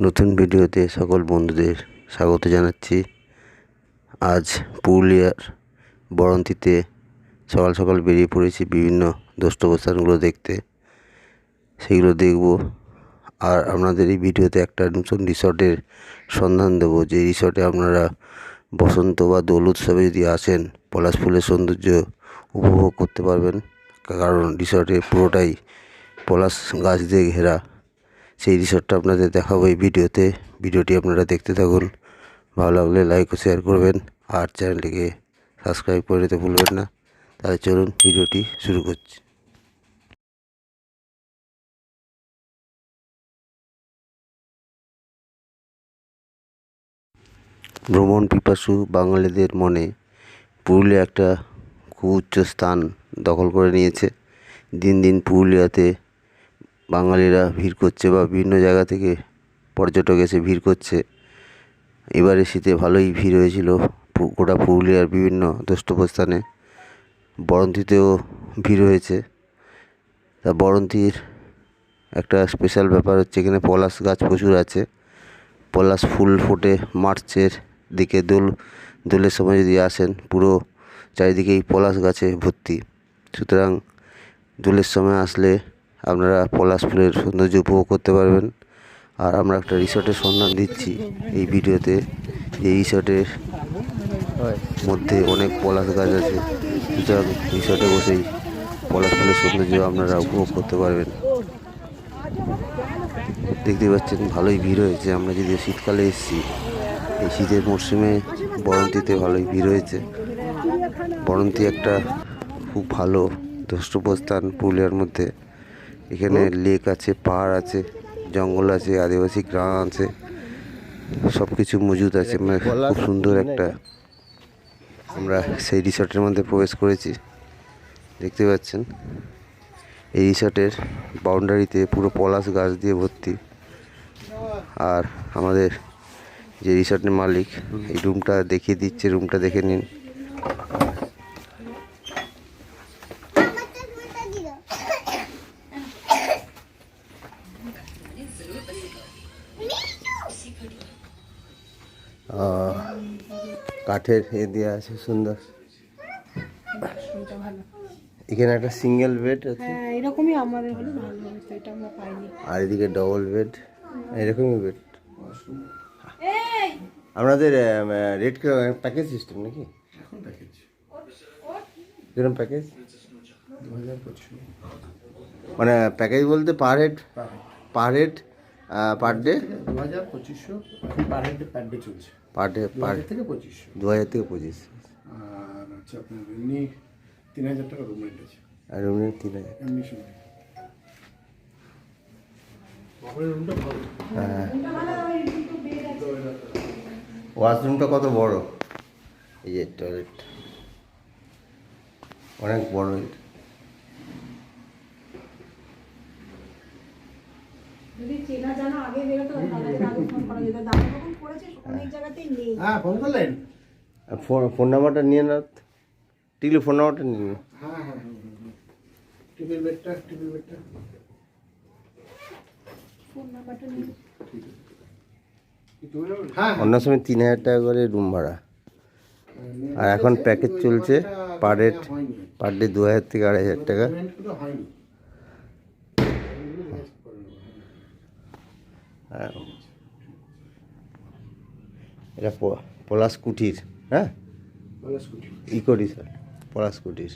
নতুন ভিডিওতে সকল বন্ধুদের স্বাগত জানাচ্ছি। আজ পুরুলিয়ার বরন্তিতে সকাল সকাল বেরিয়ে পড়েছি বিভিন্ন দ্রষ্টব্যস্থানগুলো দেখতে। সেগুলো দেখব। আর আপনাদের এই ভিডিওতে একটা নতুন রিসর্টের সন্ধান দেবো। যে রিসর্টে আপনারা বসন্ত বা দোল উৎসবে যদি আসেন, পলাশ ফুলের সৌন্দর্য উপভোগ করতে পারবেন। কারণ রিসর্টে পুরোটাই পলাশ গাছ দিয়ে ঘেরা। সেই রিসর্টটা আপনাদের দেখাবো এই ভিডিওতে। ভিডিওটি আপনারা দেখতে থাকুন। ভালো লাগলে লাইক ও শেয়ার করবেন। আর চ্যানেলটিকে সাবস্ক্রাইব করে দিতে ভুলবেন না। তাহলে চলুন ভিডিওটি শুরু করছি। ভ্রমণ পিপাসু বাঙালিদের মনে পুরুলিয়া একটা খুব উচ্চ স্থান দখল করে নিয়েছে। দিন দিন পুরুলিয়াতে বাঙালিরা ভিড় করছে বা বিভিন্ন জায়গা থেকে পর্যটক এসে ভিড় করছে। এবারে শীতে ভালোই ভিড় হয়েছিল গোটা পুরুলিয়ার বিভিন্ন দ্রষ্টব্যস্থানে বরন্তিতেও ভিড় হয়েছে। তা বরন্তির একটা স্পেশাল ব্যাপার হচ্ছে এখানে পলাশ গাছ প্রচুর আছে। পলাশ ফুল ফোটে মার্চের দিকে দোল, দোলের সময় যদি আসেন পুরো চারিদিকেই পলাশ গাছে ভর্তি। সুতরাং দোলের সময় আসলে আপনারা পলাশ ফুলের সৌন্দর্য উপভোগ করতে পারবেন। আর আমরা একটা রিসর্টের সন্ধান দিচ্ছি এই ভিডিওতে। এই রিসর্টের মধ্যে অনেক পলাশ গাছ আছে। সুতরাং রিসর্টে বসেই পলাশ ফুলের সৌন্দর্য আপনারা উপভোগ করতে পারবেন। দেখতে পাচ্ছেন, ভালোই ভিড় হয়েছে। আমরা যদি শীতকালে এসেছি, এই শীতের মরশুমে বরন্তিতে ভালোই ভিড় হয়েছে। বরন্তি একটা খুব ভালো দ্রষ্টব্যস্থান পুরুলিয়ার মধ্যে। এখানে লেক আছে পাহাড় আছে জঙ্গল আছে আদিবাসী গ্রাম আছে সব কিছু মজুদ আছে। মানে খুব সুন্দর একটা আমরা সেই রিসর্টের মধ্যে প্রবেশ করেছি। দেখতে পাচ্ছেন? এই রিসর্টের বাউন্ডারিতে পুরো পলাশ গাছ দিয়ে ভর্তি। আর আমাদের যে রিসর্টের মালিক এই রুমটা দেখিয়ে দিচ্ছে রুমটা দেখে নিন। কাঠের এ দেওয়া আছে সুন্দর। এখানে একটা সিঙ্গেল বেড আছে। হ্যাঁ এরকমই আমাদের হলে ভালো হবে এটা আমরা পাইনি। আর এদিকে ডবল বেড এরকমই বেড আপনাদের রেট প্যাকেজ সিস্টেম নাকি? কীরকম প্যাকেজ মানে প্যাকেজ বলতে per head per head per day দু হাজার পঁচিশশো পার হেড পার ডে চলছে। পার ডে পার থেকে পঁচিশশো দু হাজার থেকে পঁচিশ। আর হচ্ছে আপনার এমনি তিন হাজার টাকা রুম রেন্ট আছে। আর রুমে তিন হাজার। এমনি হ্যাঁ। ওয়াশরুমটা কত বড়? এই যে টয়লেট অনেক বড় এটা। যদি চেনা জানা আগে বেরোতো তাহলে আগে ফোন করা যেত। দাদা যখন করেছে অনেক জায়গাতেই নেই। হ্যাঁ ফোন করলেন? ফোন ফোন নাম্বারটা নিয়ে না টিকলি ফোন নাম্বারটা নিয়ে নাও। হ্যাঁ হ্যাঁ ফোন নাম্বারটা হ্যাঁ। অন্য সময় তিন হাজার টাকা করে রুম ভাড়া। আর এখন প্যাকেজ চলছে পার হেড পার ডে দু হাজার থেকে আড়াই হাজার টাকা। হ্যাঁ। এটা প- পলাশ কুঠির হ্যাঁ? ইকো রিসর্ট পলাশ কুঠির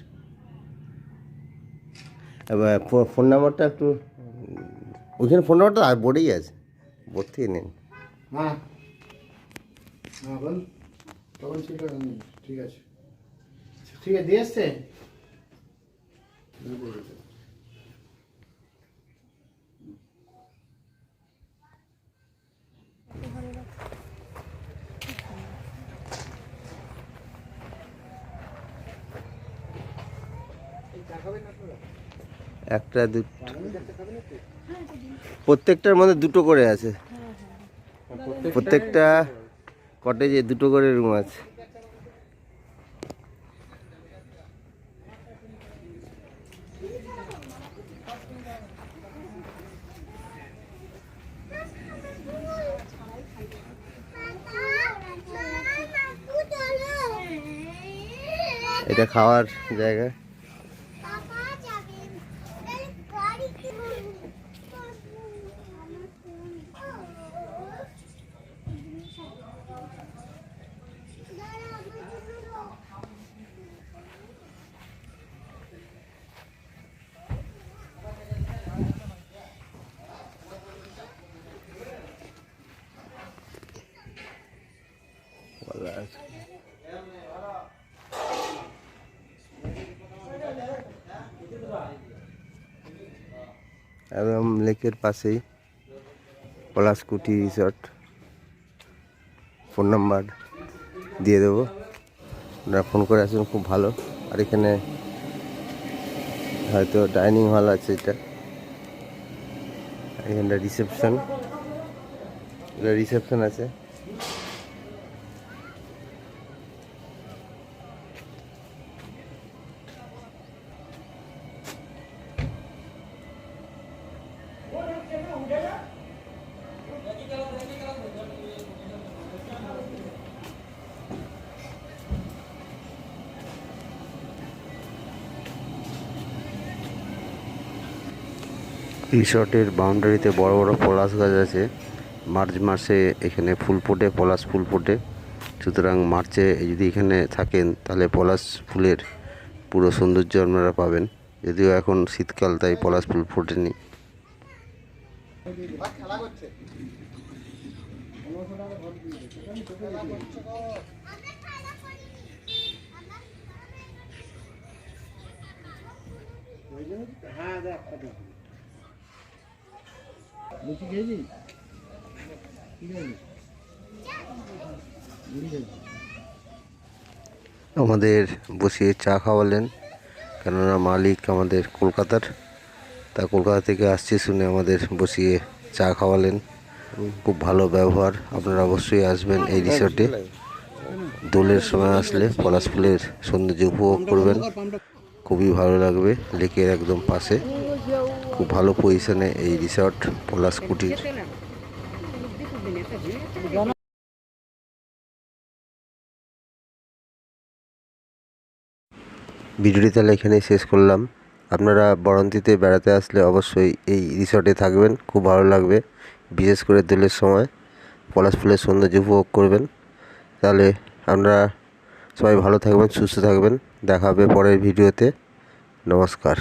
এবার ফোন নাম্বারটা একটু ওইখানে ফোন নাম্বারটা আর বোর্ডেই আছে। বোর্ড থেকে নিন। হ্যাঁ হ্যাঁ তখন সেটা ঠিক আছে। ঠিক আছে দিয়ে এসছে? একটা, দুটো প্রত্যেকটার মধ্যে দুটো করে আছে। প্রত্যেকটা কটেজে দুটো করে রুম আছে। এটা খাওয়ার জায়গা। একদম লেকের পাশেই পলাশকুটি রিসর্ট ফোন নাম্বার দিয়ে দেবো। আপনারা ফোন করে আসবেন, খুব ভালো। আর এখানে হয়তো ডাইনিং হল আছে এটা। এখানটা রিসেপশন রিসেপশন আছে। রিসর্টের বাউন্ডারিতে বড় বড় পলাশ গাছ আছে। মার্চ মাসে এখানে ফুল ফোটে, পলাশ ফুল ফোটে। সুতরাং মার্চে যদি এখানে থাকেন, তাহলে পলাশ ফুলের পুরো সৌন্দর্য আপনারা পাবেন। যদিও এখন শীতকাল, তাই পলাশ ফুল ফোটেনি। হ্যাঁ লুচি খেয়েছিস? কি খেয়েছিস? মুড়ি খেয়েছিস? আমাদের বসিয়ে চা খাওয়ালেন কেননা মালিক আমাদের কলকাতার তা কলকাতা থেকে আসছে শুনে আমাদের বসিয়ে চা খাওয়ালেন। খুব ভালো ব্যবহার আপনারা অবশ্যই আসবেন এই রিসর্টে। দোলের সময় আসলে পলাশ ফুলের সৌন্দর্য উপভোগ করবেন। খুবই ভালো লাগবে লেকের একদম পাশে। খুব ভালো পজিশনে এই রিসর্ট পলাশ কুটির ভিডিওটি তাহলে এখানেই শেষ করলাম। আপনারা বরন্তিতে বেড়াতে আসলে অবশ্যই এই রিসর্টে থাকবেন, খুব ভালো লাগবে। বিশেষ করে দোলের সময়। পলাশ ফুলের সৌন্দর্য উপভোগ করবেন। তাহলে আপনারা সবাই ভালো থাকবেন, সুস্থ থাকবেন। দেখা হবে পরের ভিডিওতে। নমস্কার।